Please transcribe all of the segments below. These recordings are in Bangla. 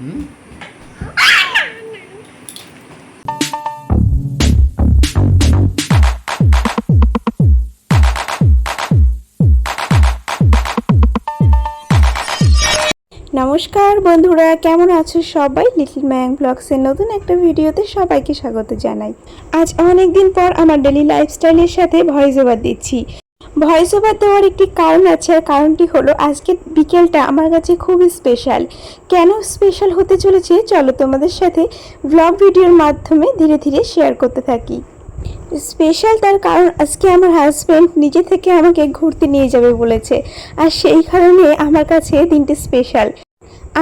হুম? নমস্কার বন্ধুরা, কেমন আছো সবাই? লিটল ম্যাং ব্লগসের নতুন একটা ভিডিওতে সবাইকে স্বাগত জানাই। আজ অনেক দিন পর আমার ডেলি লাইফস্টাইলের সাথে ভয়েস ওভার দিচ্ছি। ভয়েস ওভার দেওয়ার একটি কারণ আছে। আর কারণটি হলো আজকের বিকেলটা আমার কাছে খুবই স্পেশাল কেন স্পেশাল হতে চলেছে? চলো তোমাদের সাথে ব্লগ ভিডিওর মাধ্যমে ধীরে ধীরে শেয়ার করতে থাকি। স্পেশাল তার কারণ, আজকে আমার হাজব্যান্ড নিজে থেকে আমাকে ঘুরতে নিয়ে যাবে বলেছে। আর সেই কারণে আমার কাছে দিনটি স্পেশাল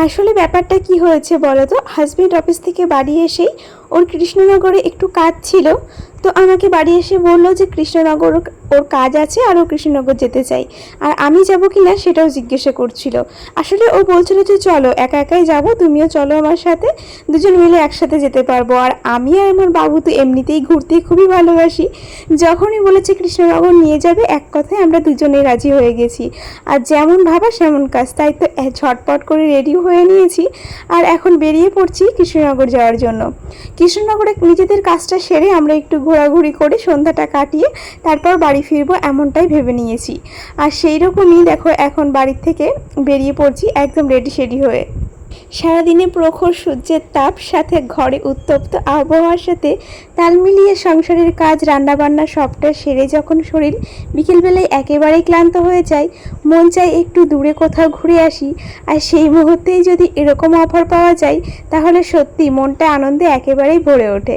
আসলে ব্যাপারটা কি হয়েছে বলো তো? হাজব্যান্ড অফিস থেকে বাড়ি এসেই ওর কৃষ্ণনগরে একটু কাজ ছিল, তো আমাকে বাড়ি এসে বলল যে কৃষ্ণনগর ওর কাজ আছে আর ও কৃষ্ণনগর যেতে চাই। আর আমি যাব কি না সেটাও জিজ্ঞাসা করছিল। আসলে ও বলছিল যে চলো, একা একাই যাব, তুমিও চলো আমার সাথে, দুজন মিলে একসাথে যেতে পারব। আর আমি আর আমার বাবু তো এমনিতেই ঘুরতে খুবই ভালোবাসি। যখনই বলেছে কৃষ্ণনগর নিয়ে যাবে, এক কথায় আমরা দুজনেই রাজি হয়ে গেছি। আর যেমন ভাবা সেমন কাজ, তাই তো ঝটপট করে রেডি হয়ে নিয়েছি। আর এখন বেরিয়ে পড়ছি কৃষ্ণনগর যাওয়ার জন্য। কৃষ্ণনগরে নিজেদের কাজটা সেরে আমরা একটু ঘোরাঘুরি করে সন্ধ্যাটা কাটিয়ে তারপর বাড়ি ফিরবো এমনটাই ভেবে নিয়েছি। আর সেই রকমই দেখো এখন বাড়ির থেকে বেরিয়ে পড়ছি একদম রেডি শেডি হয়ে। সারাদিনে প্রখর সূর্যের তাপ, সাথে ঘরে উত্তপ্ত আবহাওয়ার সাথে তাল মিলিয়ে সংসারের কাজ, রান্নাবান্না সবটা সেরে যখন শরীর বিকেলবেলায় একেবারেই ক্লান্ত হয়ে যায়, মন চাই একটু দূরে কোথাও ঘুরে আসি। আর সেই মুহূর্তেই যদি এরকম অফার পাওয়া যায়, তাহলে সত্যি মনটা আনন্দে একেবারেই ভরে ওঠে।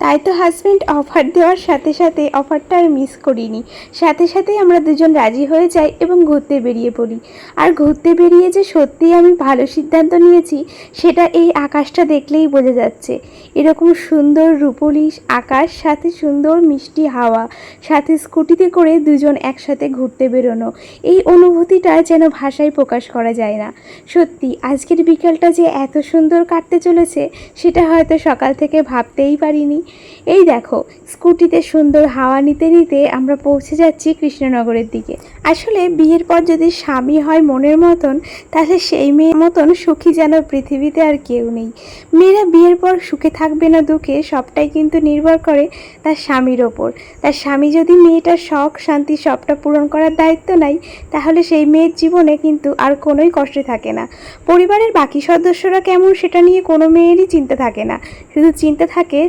তাই তো হাজব্যান্ড অফার দেওয়ার সাথে সাথে অফারটা আর মিস করিনি। সাথে সাথেই আমরা দুজন রাজি হয়ে যাই এবং ঘুরতে বেরিয়ে পড়ি। আর ঘুরতে বেরিয়ে যে সত্যিই আমি ভালো সিদ্ধান্ত নিয়েছি, সেটা এই আকাশটা দেখলেই বোঝা যাচ্ছে। এরকম সুন্দর রূপলি আকাশ, সাথে সুন্দর মিষ্টি হাওয়া, সাথে স্কুটিতে করে দুজন একসাথে ঘুরতে বেরোনো। এই অনুভূতিটা যেন ভাষায় প্রকাশ করা যায় না। সত্যি, আজকের বিকালটা যে এত সুন্দর কাটতে চলেছে, সেটা হয়তো সকাল থেকে ভাবতেই পারিনি। এই দেখো, স্কুটিতে সুন্দর হাওয়া নিতে নিতে আমরা পৌঁছে যাচ্ছি কৃষ্ণনগরের দিকে। আসলে বিয়ের পর যদি স্বামী হয় মনের মতন, তাহলে সেই মেয়ের মতন সুখী যেন পৃথিবীতে আর কেউ নেই। মেয়েরা বিয়ের পর সুখে থাকবে না দুঃখে, সবটাই কিন্তু নির্ভর করে তার স্বামীর ওপর। তার স্বামী যদি মেয়েটার শখ, শান্তি, সবটা পূরণ করার দায়িত্ব নেয়, তাহলে সেই মেয়ের জীবনে কিন্তু আর কোনোই কষ্টে থাকে না। পরিবারের বাকি সদস্যরা কেমন সেটা নিয়ে কোনো মেয়েরই চিন্তা থাকে না। শুধু চিন্তা থাকে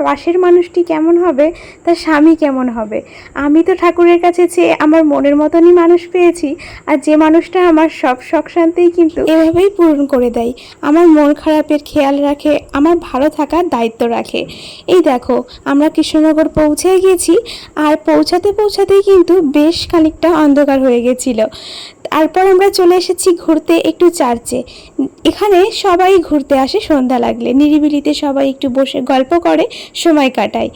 পাশের মানুষটি কেমন হবে? তার স্বামী কেমন হবে? আমি তো ঠাকুরের কাছে চেয়ে আমার মনের মতনই মানুষ পেয়েছি, আর যে মানুষটা আমার সব শখ শান্তিই কিন্তু এভাবেই পূরণ করে দেয়। আমার মন খারাপের খেয়াল রাখে, আমার ভালো থাকার দায়িত্ব রাখে। এই দেখো, আমরা কৃষ্ণনগর পৌঁছে গেছি, আর পৌঁছাতে পৌঁছাতেই কিন্তু বেশ খানিকটা অন্ধকার হয়ে গেছিল। তারপর আমরা চলে এসেছি ঘুরতে একটু চার্চে। এখানে সবাই ঘুরতে আসে, সন্ধ্যা লাগলে। নিরিবিলিতে সবাই একটু বসে গল্প করে, সময় কাটায়।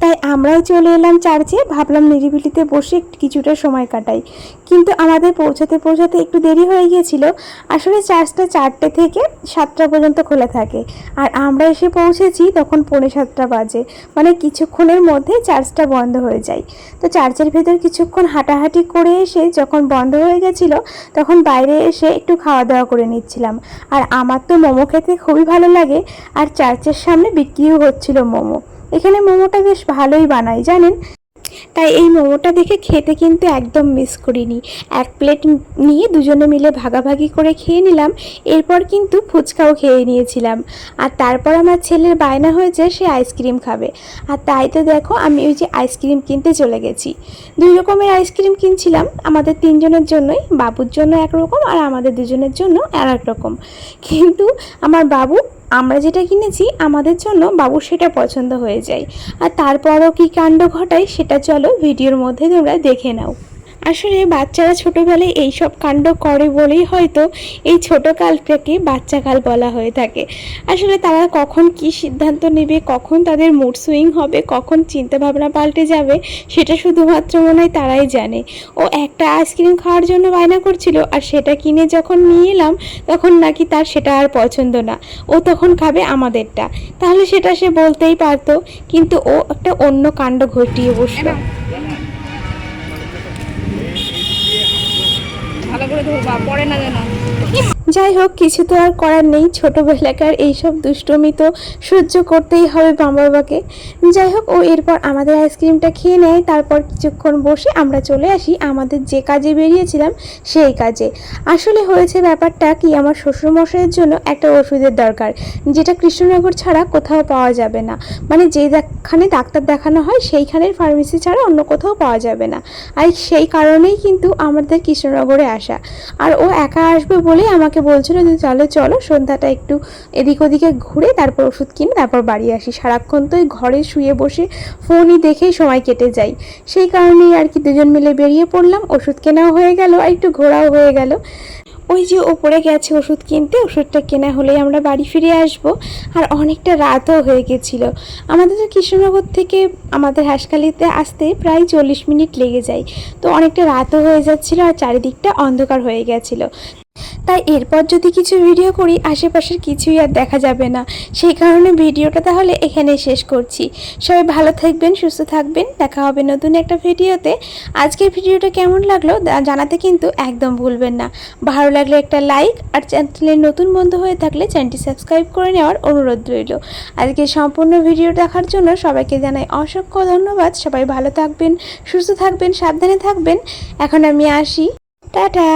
তাই আমরাও চলে এলাম চার্চে। ভাবলাম নিরিবিলিতে বসে কিছুটা সময় কাটাই। কিন্তু আমাদের পৌঁছাতে পৌঁছাতে একটু দেরি হয়ে গিয়েছিল। আসলে চার্চটা চারটে থেকে সাতটা পর্যন্ত খোলা থাকে। আর আমরা এসে পৌঁছেছি তখন পৌনে সাতটা বাজে। মানে কিছুক্ষণের মধ্যে চার্চটা বন্ধ হয়ে যায়। তো চার্চের ভেতর কিছুক্ষণ হাঁটাহাঁটি করে এসে যখন বন্ধ হয়ে গেছিল, তখন বাইরে এসে একটু খাওয়া দাওয়া করে নিচ্ছিলাম। আর আমার তো মোমো খেতে খুবই ভালো লাগে। আর চার্চের সামনে বিক্রিও হচ্ছিল মোমো। এখানে মোমোটা বেশ ভালোই বানায় জানেন? তাই এই মোমোটা দেখে খেতে কিন্তু একদম মিস করিনি। এক প্লেট নিয়ে দুজনে মিলে ভাগাভাগি করে খেয়ে নিলাম, এরপর কিন্তু ফুচকাও খেয়ে নিয়েছিলাম। আর তারপর আমার ছেলের বায়না হয়েছে, সে আইসক্রিম খাবে। আর তাই তো দেখো, আমি ওই যে আইসক্রিম কিনতে চলে গেছি। দুই রকমের আইসক্রিম কিনছিলাম, আমাদের তিনজনের জন্যই, বাবুর জন্য একরকম আর আমাদের দুজনের জন্য আর এক রকম। কিন্তু আমার বাবু আমরা যেটা কিনেছি, আমাদের জন্য বাবুর সেটা পছন্দ হয়ে যায়। আর তারপরও কি কাণ্ড ঘটায় সেটা চলো ভিডিওর মধ্যে তোমরা দেখে নাও। আসলে বাচ্চারা ছোটোবেলায় এইসব কাণ্ড করে বলেই হয়তো এই ছোটো কালটাকে বাচ্চাকাল বলা হয়ে থাকে। আসলে তারা কখন কি সিদ্ধান্ত নেবে, কখন তাদের মুড সুইং হবে, কখন চিন্তাভাবনা পাল্টে যাবে, সেটা শুধুমাত্র মনে হয় তারাই জানে। ও একটা আইসক্রিম খাওয়ার জন্য বায়না করছিল আর সেটা কিনে যখন নিয়ে এলাম, তখন নাকি তার সেটা আর পছন্দ না। ও তখন খাবে আমাদেরটা। তাহলে সেটা সে বলতেই পারতো, কিন্তু ও একটা অন্য কাণ্ড ঘটিয়ে বসল। করে ধরবা পরে না যেন যাই হোক কিছু তো আর করার নেই। ছোটোবেলাকার এইসব দুষ্টমি তো সহ্য করতেই হবে মা বাবাকে যাই হোক ও এরপর আমাদের আইসক্রিমটা খেয়ে নেয়। তারপর কিছুক্ষণ বসে আমরা চলে আসি আমাদের যে কাজে বেরিয়েছিলাম, সেই কাজে। আসলে হয়েছে ব্যাপারটা কি, আমার শ্বশুরমশাইয়ের জন্য একটা ওষুধের দরকার, যেটা কৃষ্ণনগর ছাড়া কোথাও পাওয়া যাবে না। মানে যেখানে ডাক্তার দেখানো হয়, সেইখানের ফার্মেসি ছাড়া অন্য কোথাও পাওয়া যাবে না। আর সেই কারণেই কিন্তু আমাদের কৃষ্ণনগরে আসা। আর ও একা আসবে বলেই আমাকে বলছিল যে, চলো চলো, সন্ধ্যাটা একটু এদিক ওদিকে ঘুরে তারপর ওষুধ কিনে তারপর বাড়ি আসি। সারাক্ষণ তো ঘরে শুয়ে বসে ফোনই দেখেই সময় কেটে যায়। সেই কারণেই আর কি দুজন মিলে বেরিয়ে পড়লাম। ওষুধ কেনাও হয়ে গেল আর একটু ঘোরাও হয়ে গেল। ওই যে ওপরে গেছে ওষুধ কিনতে, ওষুধটা কেনা হলেই আমরা বাড়ি ফিরে আসব। আর অনেকটা রাতও হয়ে গেছিল। আমাদের তো কৃষ্ণনগর থেকে আমাদের হাসখালিতে আসতে প্রায় চল্লিশ মিনিট লেগে যায়। তো অনেকটা রাতও হয়ে যাচ্ছিল আর চারিদিকটা অন্ধকার হয়ে গেছিল। তাই এরপর যদি কিছু ভিডিও করি, আশেপাশের কিছুই আর দেখা যাবে না। সেই কারণে ভিডিওটা তাহলে এখানে শেষ করছি। সবাই ভালো থাকবেন, সুস্থ থাকবেন। দেখা হবে নতুন একটা ভিডিওতে আজকের ভিডিওটা কেমন লাগল জানাতে কিন্তু একদম ভুলবেন না। ভালো লাগলে একটা লাইক আর চ্যানেলের নতুন বন্ধু হয়ে থাকলে চ্যানেলটি সাবস্ক্রাইব করে নেওয়ার অনুরোধ রইল। আজকে সম্পূর্ণ ভিডিও দেখার জন্য সবাইকে জানাই অসংখ্য ধন্যবাদ। সবাই ভালো থাকবেন, সুস্থ থাকবেন, সাবধানে থাকবেন। এখন আমি আসি। টাটা!